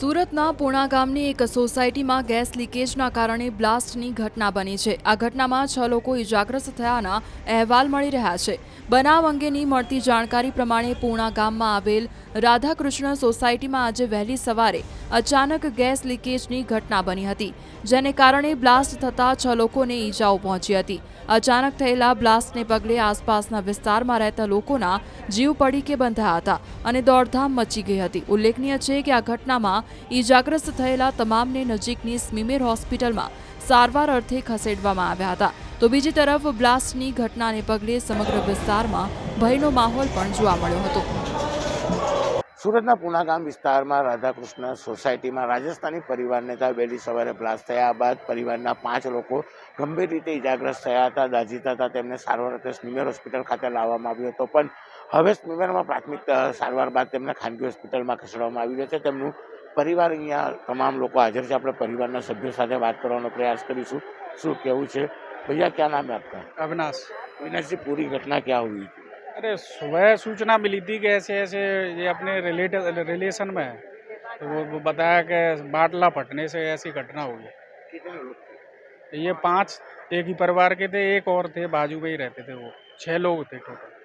સુરતના પૂણા ગામની એક સોસાયટીમાં ગેસ લીકેજના કારણે બ્લાસ્ટની ઘટના બની છે. આ ઘટનામાં છ લોકો ઇજાગ્રસ્ત થયાના અહેવાલ મળી રહ્યા છે. બનાવ અંગેની મળતી જાણકારી પ્રમાણે પૂણા ગામમાં આવેલ રાધાકૃષ્ણ સોસાયટીમાં આજે વહેલી સવારે અચાનક ગેસ લીકેજની ઘટના બની હતી, જેને કારણે બ્લાસ્ટ થતાં છ લોકોને ઈજાઓ પહોંચી હતી. અચાનક થયેલા બ્લાસ્ટને પગલે આસપાસના વિસ્તારમાં રહેતા લોકોના જીવ પડી કે બંધાયા હતા અને દોડધામ મચી ગઈ હતી. ઉલ્લેખનીય છે કે આ ઘટનામાં ઈજાગ્રસ્ત થયેલા તમામને નજીકની સ્મીમેર હોસ્પિટલમાં સારવાર અર્થે ખસેડવામાં આવ્યા હતા. તો બીજી તરફ બ્લાસ્ટની ઘટનાને પગલે સમગ્ર વિસ્તારમાં ભયનો માહોલ પણ જોવા મળ્યો હતો. સુરતના પુનાગામ વિસ્તારમાં રાધાકૃષ્ણ સોસાયટીમાં રાજસ્થાની પરિવારને નેતા વહેલી સવારે બ્લાસ્ટ થયા બાદ પરિવારના પાંચ લોકો ગંભીર રીતે ઇજાગ્રસ્ત થયા હતા. દાઝીતા હતા, તેમને સારવાર અર્થે સ્મીમેર હોસ્પિટલ ખાતે લાવવામાં આવ્યો હતો. પણ હવે સ્મીમેરમાં પ્રાથમિક સારવાર બાદ તેમને ખાનગી હોસ્પિટલમાં ખસેડવામાં આવી છે. તેમનું પરિવાર અહીંયા તમામ લોકો હાજર છે આપણે પરિવારના સભ્યો સાથે વાત કરવાનો પ્રયાસ કરીશું શું કેવું છે ભૈયા क्या नाम है आपका अविनाश अविनाश जी पूरी घटना क्या हुई थी अरे सुबह सूचना मिली थी कि ऐसे ऐसे ये अपने रिलेट रिलेशन में है तो वो वो बताया कि बाटला फटने से ऐसी घटना हुई कितने लोग थे ये पांच एक ही परिवार के थे एक और थे बाजू में ही रहते थे वो छह लोग थे टोटल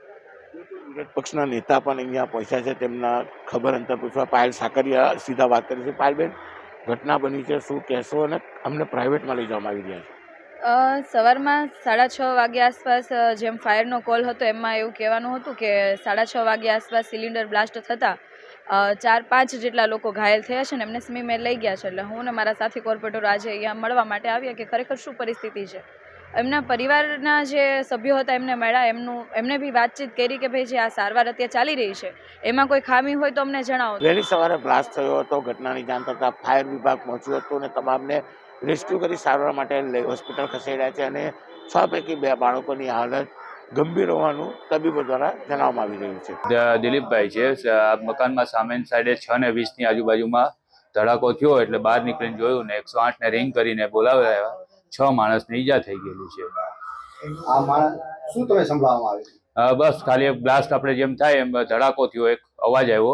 વિરોધ પક્ષના નેતા પણ અહીંયા પહોંચ્યા છે. તેમના ખબર અંતર પૂછવા પાયલ સાકરિયા સીધા વાત કરી છે. પાયલબેન, ઘટના બની છે. શું કહેશો અને અમને પ્રાઇવેટમાં લઈ જવામાં આવી રહ્યા છે? સવારમાં સાડા છ વાગ્યા આસપાસ જેમ ફાયરનો કોલ હતો એમાં એવું કહેવાનું હતું કે સાડા છ વાગ્યા આસપાસ સિલિન્ડર બ્લાસ્ટ થતાં ચાર પાંચ જેટલા લોકો ઘાયલ થયા છે ને એમને સ્મીમેર લઈ ગયા છે. એટલે હું ને મારા સાથી કોર્પોરેટરો આજે અહીંયા મળવા માટે આવ્યા કે ખરેખર શું પરિસ્થિતિ છે? એમના પરિવારના જે સભ્યો હતા એમને મળ્યા એમનું એમને બી વાતચીત કરી કે ભાઈ જે આ સારવાર અત્યારે ચાલી રહી છે એમાં કોઈ ખામી હોય તો અમને જણાવો. વહેલી સવારે બ્લાસ્ટ થયો હતો ઘટનાની જાણ થતાં ફાયર વિભાગ પહોંચ્યું હતું અને તમામને રેસ્ક્યુ કરી સારવાર માટે હોસ્પિટલ ખસેડ્યા છે અને છ પૈકી બે બાળકોની હાલત ગંભીર હોવાનું તબીબો દ્વારા જણાવવામાં આવી રહ્યું છે. દિલીપભાઈ છે મકાનમાં સામેની સાઈડે છ ને વીસની આજુબાજુમાં ધડાકો થયો એટલે બહાર નીકળીને જોયું ને એકસો આઠને રિંગ કરીને બોલાવ્યા છ માણસને ઈજા થઈ ગયેલી છે. આ માણસ શું તમે સંભળાવવામાં આવે બસ ખાલી એક બ્લાસ્ટ આપણે જેમ થાય એમ ધડાકો થયો એક અવાજ આવ્યો.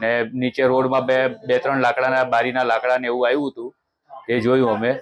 ને નીચે રોડમાં બે બે ત્રણ લાકડાના બારીના લાકડા ને એવું આવ્યું હતું. એ જોયું અમે.